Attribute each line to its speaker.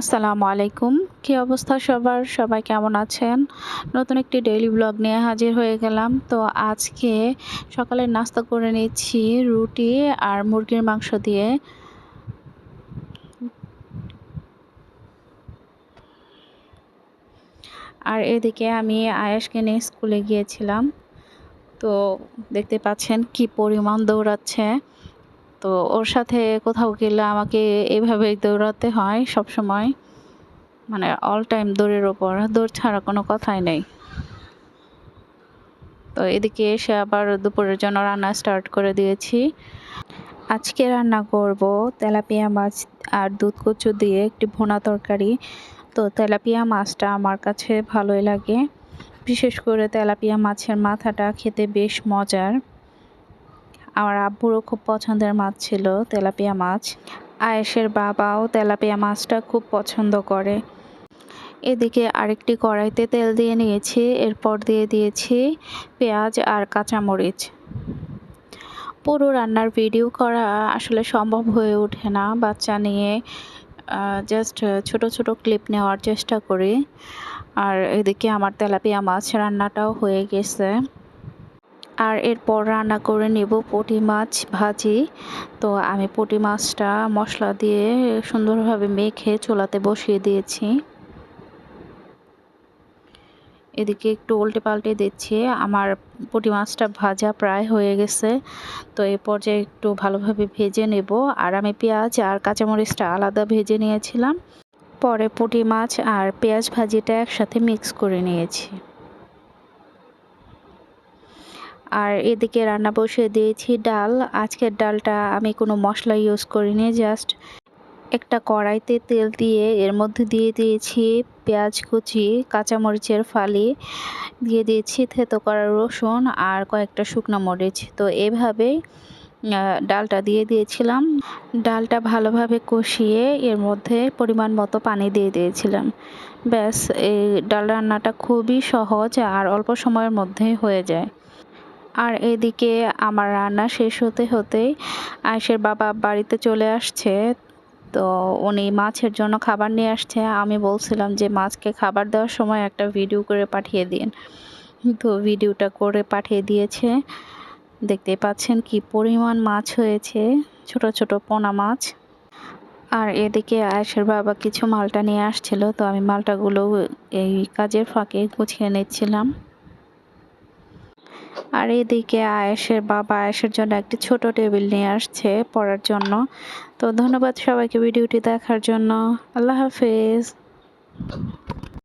Speaker 1: আসসালামু আলাইকুম। কি অবস্থা সবার? সবাই কেমন আছেন? নতুন একটি ডেইলি ব্লগ নিয়ে হাজির হয়ে গেলাম। তো আজকে সকালে নাস্তা করে নিচ্ছি রুটি আর মুরগির মাংস দিয়ে। আর এদিকে আমি আয়াসকে নিয়ে স্কুলে গিয়েছিলাম। তো দেখতে পাচ্ছেন কি পরিমাণ দৌড়াচ্ছে। তো ওর সাথে কোথাও গেলে আমাকে এভাবেই দৌড়াতে হয় সব সময় মানে অল টাইম দৌড়ের ওপর। দৌড় ছাড়া কোনো কথাই নেই। তো এদিকে এসে আবার দুপুরের জন্য রান্না স্টার্ট করে দিয়েছি। আজকে রান্না করব তেলাপিয়া মাছ আর দুধ কচু দিয়ে একটি ভোনা তরকারি। তো তেলাপিয়া মাছটা আমার কাছে ভালোই লাগে। বিশেষ করে তেলাপিয়া মাছের মাথাটা খেতে বেশ মজার। আমার আব্বুরও খুব পছন্দের মাছ ছিল, তেলাপিয়া মাছ। আয়েশের বাবাও তেলাপিয়া মাছটা খুব পছন্দ করে। এদিকে আরেকটি কড়াইতে তেল দিয়ে নিয়েছি, এরপর দিয়ে দিয়েছি পেঁয়াজ আর কাঁচামরিচ। পুরো রান্নার ভিডিও করা আসলে সম্ভব হয়ে ওঠে না, বাচ্চা নিয়ে জাস্ট ছোট ছোট ক্লিপ নেওয়ার চেষ্টা করি। আর এদিকে আমার তেলাপিয়া মাছ রান্নাটাও হয়ে গেছে। আর এরপর রান্না করে নেব পুঁটি মাছ ভাজি। তো আমি পুঁটি মাছটা মশলা দিয়ে সুন্দরভাবে মেখে চোলাতে বসিয়ে দিয়েছি। এদিকে একটু উল্টে পাল্টে দিচ্ছি। আমার পুঁটি মাছটা ভাজা প্রায় হয়ে গেছে। তো এই পর্যায়ে একটু ভালোভাবে ভেজে নেব। আর আমি পেঁয়াজ আর কাঁচামরিচটা আলাদা ভেজে নিয়েছিলাম। পরে পুঁটি মাছ আর পেঁয়াজ ভাজিটা একসাথে মিক্স করে নিয়েছি। আর এদিকে রান্না বসিয়ে দিয়েছি ডাল। আজকের ডালটা আমি কোনো মশলা ইউজ করিনি জাস্ট একটা কড়াইতে তেল দিয়ে এর মধ্যে দিয়ে দিয়েছি পেঁয়াজ কুচি, কাঁচামরিচের ফালি, দিয়ে দিয়েছি থেতো করা রসুন আর কয়েকটা শুকনো মরিচ। তো এভাবেই ডালটা দিয়ে দিয়েছিলাম। ডালটা ভালোভাবে কষিয়ে এর মধ্যে পরিমাণ মতো পানি দিয়ে দিয়েছিলাম। ব্যাস, এই ডাল রান্নাটা খুবই সহজ আর অল্প সময়ের মধ্যেই হয়ে যায়। আর এদিকে আমার রান্না শেষ হতে হতেই আয়েশের বাবা বাড়িতে চলে আসছে। তো উনি মাছের জন্য খাবার নিয়ে আসছে। আমি বলছিলাম যে, মাছকে খাবার দেওয়ার সময় একটা ভিডিও করে পাঠিয়ে দিন। তো ভিডিওটা করে পাঠিয়ে দিয়েছে। দেখতে পাচ্ছেন কি পরিমাণ মাছ হয়েছে। ছোট ছোট পোনা মাছ। আর এদিকে আয়েশের বাবা কিছু মালটা নিয়ে আসছিল। তো আমি মালটাগুলো এই কাজের ফাঁকে গুছিয়ে নিচ্ছিলাম। আর এদিকে আয়েশের বাবা আয়েশের জন্য একটি ছোট টেবিল নিয়ে আসছে পড়ার জন্য। তো ধন্যবাদ সবাইকে ভিডিওটি দেখার জন্য। আল্লাহ হাফেজ।